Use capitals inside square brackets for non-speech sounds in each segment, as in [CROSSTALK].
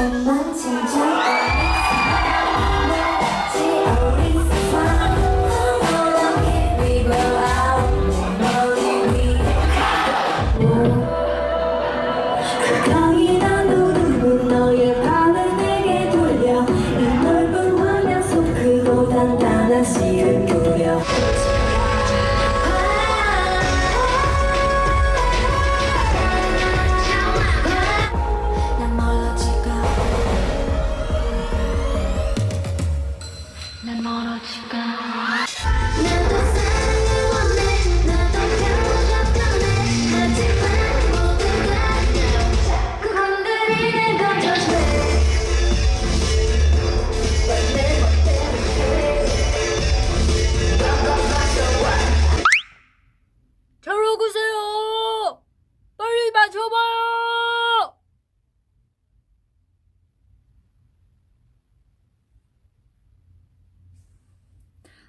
Bye.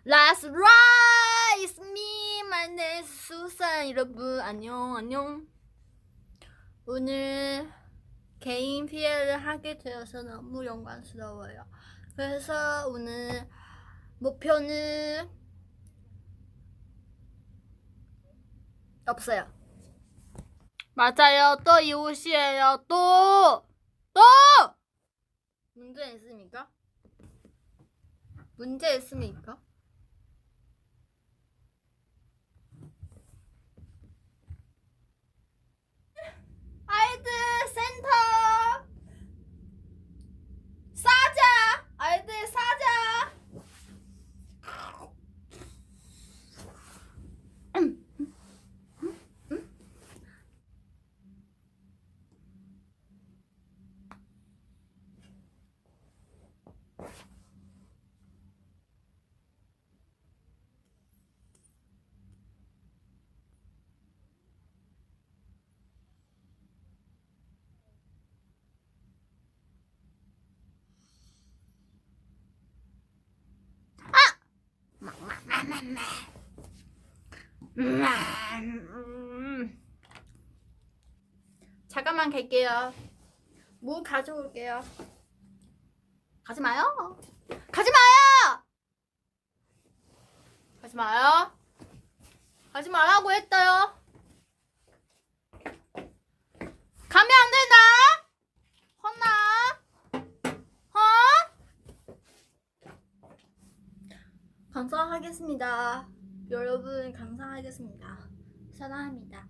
Last rise! me my name is Susan 여러분. 안녕 안녕. 오늘 개인 피해를 하게 되어서 너무 영광스러워요. 그래서 오늘 목표는 없어요. 맞아요. 또 이 옷이에요. 또! 또! 문제 있습니까? 문제 있습니까? 아이들 센터 사자 아이들 사자 음. 잠깐만 갈게요. 뭐 가져올게요. 가지 마요. 가지 마요. 가지 마요. 가지 말라고 했어요. 가면 안 된다. 혼나. 어? 감사하겠습니다. 여러분 감사하겠습니다. 사랑합니다.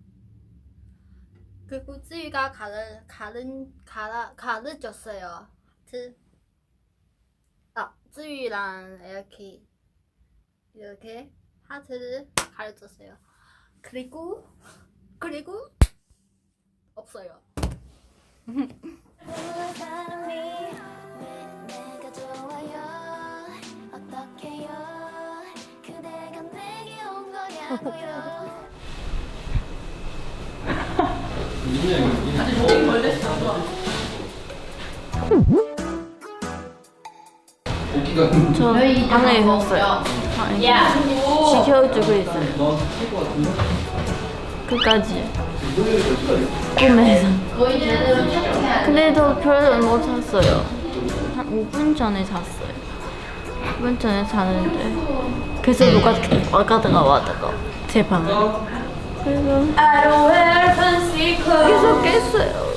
그리고 쯔위가 가르 가라 가르쳤어요. 아 쯔위랑 이렇게 이렇게 하트를 가르쳤어요. 그리고 그리고 없어요. [LAUGHS] 저 방에 있었어요. 지켜주고 있어요. 끝까지. 꿈에서. 근데도 별로 못 잤어요. 한 5분 전에 잤어요. 5분 전에 자는데 계속 누가 와가다가 와다가 제 방에. 그래서 계속 깼어요.